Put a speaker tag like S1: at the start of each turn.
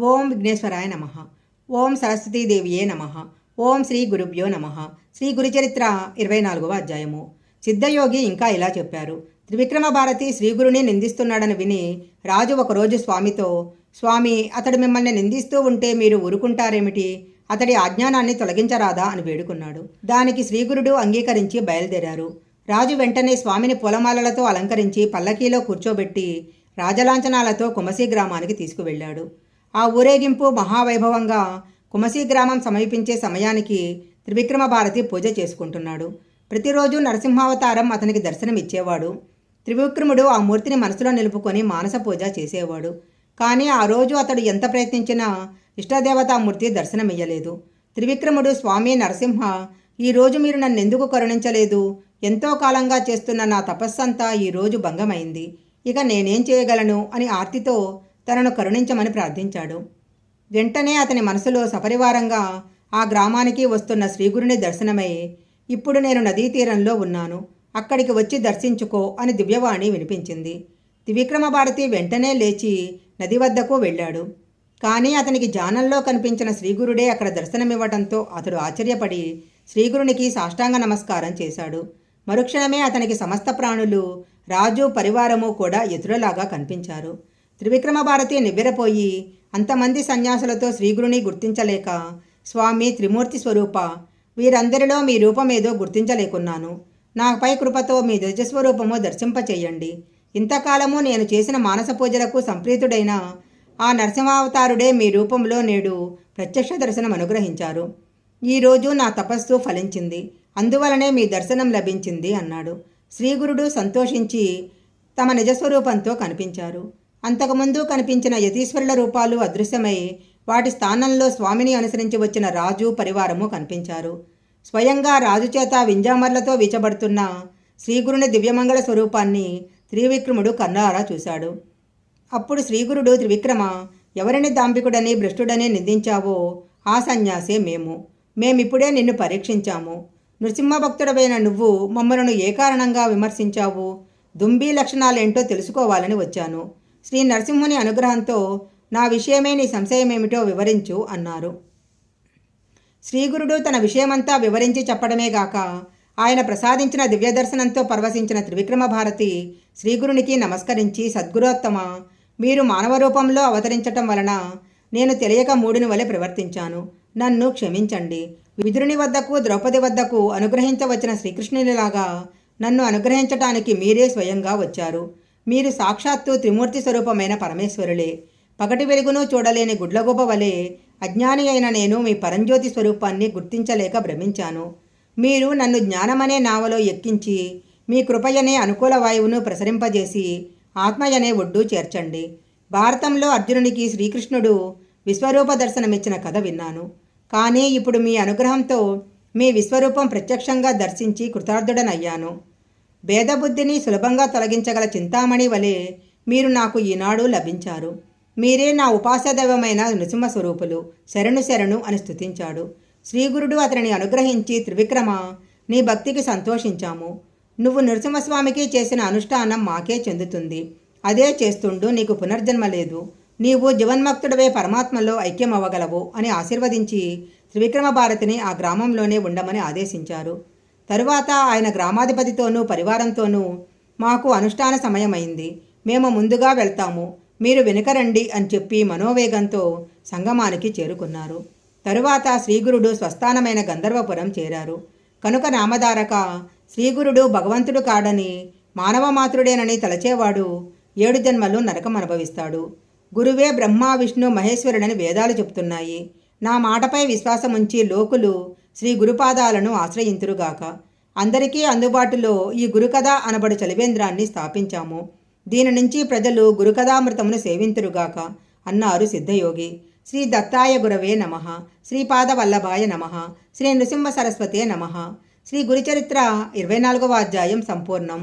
S1: ఓం విఘ్నేశ్వరాయ నమ. ఓం సరస్వతీదేవియే నమ. ఓం శ్రీ గురుభ్యో నమ. శ్రీ గురుచరిత్ర ఇరవై నాలుగవ అధ్యాయము. సిద్ధయోగి ఇంకా ఇలా చెప్పారు. త్రివిక్రమ భారతి శ్రీగురుని నిందిస్తున్నాడని విని రాజు ఒకరోజు స్వామితో స్వామి అతడు మిమ్మల్ని నిందిస్తూ ఉంటే మీరు ఊరుకుంటారేమిటి? అతడి అజ్ఞానాన్ని తొలగించరాదా? అని వేడుకున్నాడు. దానికి శ్రీగురుడు అంగీకరించి బయలుదేరారు. రాజు వెంటనే స్వామిని పూలమాలలతో అలంకరించి పల్లకీలో కూర్చోబెట్టి రాజలాంఛనాలతో కుమసీ గ్రామానికి తీసుకువెళ్ళాడు. ఆ ఊరేగింపు మహావైభవంగా కుమసీ గ్రామం సమీపించే సమయానికి త్రివిక్రమ భారతి పూజ చేసుకుంటున్నాడు. ప్రతిరోజు నరసింహావతారం అతనికి దర్శనమిచ్చేవాడు. త్రివిక్రముడు ఆ మూర్తిని మనసులో నిలుపుకొని మానస పూజ చేసేవాడు. కానీ ఆ రోజు అతడు ఎంత ప్రయత్నించినా ఇష్టదేవతామూర్తి దర్శనమియ్యలేదు. త్రివిక్రముడు స్వామి నరసింహ ఈరోజు మీరు నన్ను ఎందుకు కరుణించలేదు? ఎంతో కాలంగా చేస్తున్న నా తపస్సంతా ఈరోజు భంగమైంది. ఇక నేనేం చేయగలను? అని ఆర్తితో తనను కరుణించమని ప్రార్థించాడు. వెంటనే అతని మనసులో సపరివారంగా ఆ గ్రామానికి వస్తున్న శ్రీగురుని దర్శనమై ఇప్పుడు నేను నదీ తీరంలో ఉన్నాను. అక్కడికి వచ్చి దర్శించుకో అని దివ్యవాణి వినిపించింది. త్రివిక్రమభారతి వెంటనే లేచి నది వద్దకు వెళ్ళాడు. కానీ అతనికి జానంలో కనిపించిన శ్రీగురుడే అక్కడ దర్శనమివ్వటంతో అతడు ఆశ్చర్యపడి శ్రీగురునికి సాష్టాంగ నమస్కారం చేశాడు. మరుక్షణమే అతనికి సమస్త ప్రాణులు రాజు పరివారము కూడా ఎదురులాగా కనిపించారు. త్రివిక్రమ భారతి నివ్వెరపోయి అంతమంది సన్యాసులతో శ్రీగురుని గుర్తించలేక స్వామి త్రిమూర్తి స్వరూప వీరందరిలో మీ రూపమేదో గుర్తించలేకున్నాను. నాపై కృపతో మీ ధ్వజస్వరూపము దర్శింపచేయండి. ఇంతకాలము నేను చేసిన మానస పూజలకు సంప్రీతుడైన ఆ నరసింహావతారుడే మీ రూపంలో నేడు ప్రత్యక్ష దర్శనం అనుగ్రహించారు. ఈరోజు నా తపస్సు ఫలించింది. అందువలనే మీ దర్శనం లభించింది అన్నాడు. శ్రీగురుడు సంతోషించి తమ నిజస్వరూపంతో కనిపించారు. అంతకుముందు కనిపించిన యతీశ్వరుల రూపాలు అదృశ్యమై వాటి స్థానంలో స్వామిని అనుసరించి వచ్చిన రాజు పరివారము కనిపించారు. స్వయంగా రాజు చేత వింజామర్లతో వీచబడుతున్న శ్రీగురుని దివ్యమంగళ స్వరూపాన్ని త్రివిక్రముడు కన్నారా చూశాడు. అప్పుడు శ్రీగురుడు త్రివిక్రమ ఎవరిని దాంపికుడని భ్రష్టుడని నిందించావో ఆ సన్యాసే మేము. మేమిప్పుడే నిన్ను పరీక్షించాము. నృసింహభక్తుడవైన నువ్వు మమ్మలను ఏ కారణంగా విమర్శించావు? దుంబీ లక్షణాలేంటో తెలుసుకోవాలని వచ్చాను. శ్రీ నరసింహుని అనుగ్రహంతో నా విషయమే నీ సంశయమేమిటో వివరించు అన్నారు. శ్రీగురుడు తన విషయమంతా వివరించి చెప్పడమే గాక ఆయన ప్రసాదించిన దివ్యదర్శనంతో పరవశించిన త్రివిక్రమ భారతి శ్రీగురునికి నమస్కరించి సద్గురోత్తమ మీరు మానవ రూపంలో అవతరించటం వలన నేను తెలియక మూడిని వలె ప్రవర్తించాను. నన్ను క్షమించండి. విదురుని వద్దకు ద్రౌపది వద్దకు అనుగ్రహించవచ్చిన శ్రీకృష్ణునిలాగా నన్ను అనుగ్రహించటానికి మీరే స్వయంగా వచ్చారు. మీరు సాక్షాత్తు త్రిమూర్తి స్వరూపమైన పరమేశ్వరులే. పగటి వెలుగును చూడలేని గుడ్లగొప్ప వలె అజ్ఞాని అయిన నేను మీ పరంజ్యోతి స్వరూపాన్ని గుర్తించలేక భ్రమించాను. మీరు నన్ను జ్ఞానమనే నావలో ఎక్కించి మీ కృపయనే అనుకూల వాయువును ప్రసరింపజేసి ఆత్మయనే ఒడ్డు చేర్చండి. భారతంలో అర్జునునికి శ్రీకృష్ణుడు విశ్వరూప దర్శనమిచ్చిన కథ విన్నాను. కానీ ఇప్పుడు మీ అనుగ్రహంతో మీ విశ్వరూపం ప్రత్యక్షంగా దర్శించి కృతార్థుడనయ్యాను. భేదబుద్ధిని సులభంగా తొలగించగల చింతామణి వలె మీరు నాకు ఈనాడు లభించారు. మీరే నా ఉపాసదైవమైన నృసింహ స్వరూపులు శరణు శరణు అని స్తుతించాడు. శ్రీగురుడు అతనిని అనుగ్రహించి త్రివిక్రమ నీ భక్తికి సంతోషించాము. నువ్వు నృసింహస్వామికి చేసిన అనుష్ఠానం మాకే చెందుతుంది. అదే చేస్తుండు నీకు పునర్జన్మ లేదు. నీవు జీవన్మక్తుడవే పరమాత్మలో ఐక్యమవ్వగలవు అని ఆశీర్వదించి త్రివిక్రమ భారతిని ఆ గ్రామంలోనే ఉండమని ఆదేశించారు. తరువాత ఆయన గ్రామాధిపతితోనూ పరివారంతోనూ మాకు అనుష్ఠాన సమయమైంది. మేము ముందుగా వెళ్తాము. మీరు వెనుకరండి అని చెప్పి మనోవేగంతో సంగమానికి చేరుకున్నారు. తరువాత శ్రీగురుడు స్వస్థానమైన గంధర్వపురం చేరారు. కనుక నామధారక శ్రీగురుడు భగవంతుడు కాడని మానవ మాతృడేనని తలచేవాడు ఏడు జన్మలు నరకం అనుభవిస్తాడు. గురువే బ్రహ్మ విష్ణు మహేశ్వరుడని వేదాలు చెప్తున్నాయి. నా మాటపై విశ్వాసముంచి లోకులు శ్రీ గురుపాదాలను ఆశ్రయింతురుగాక అందరికీ అందుబాటులో ఈ గురుకథ అనబడు చలివేంద్రాన్ని స్థాపించాము. దీని నుంచి ప్రజలు గురుకథామృతమును సేవింతురుగాక అన్నారు సిద్ధయోగి. శ్రీ దత్తాయ గురవే నమ. శ్రీపాద వల్లభాయ నమ. శ్రీ నృసింహ సరస్వతే నమ. శ్రీ గురుచరిత్ర ఇరవై నాలుగవ అధ్యాయం సంపూర్ణం.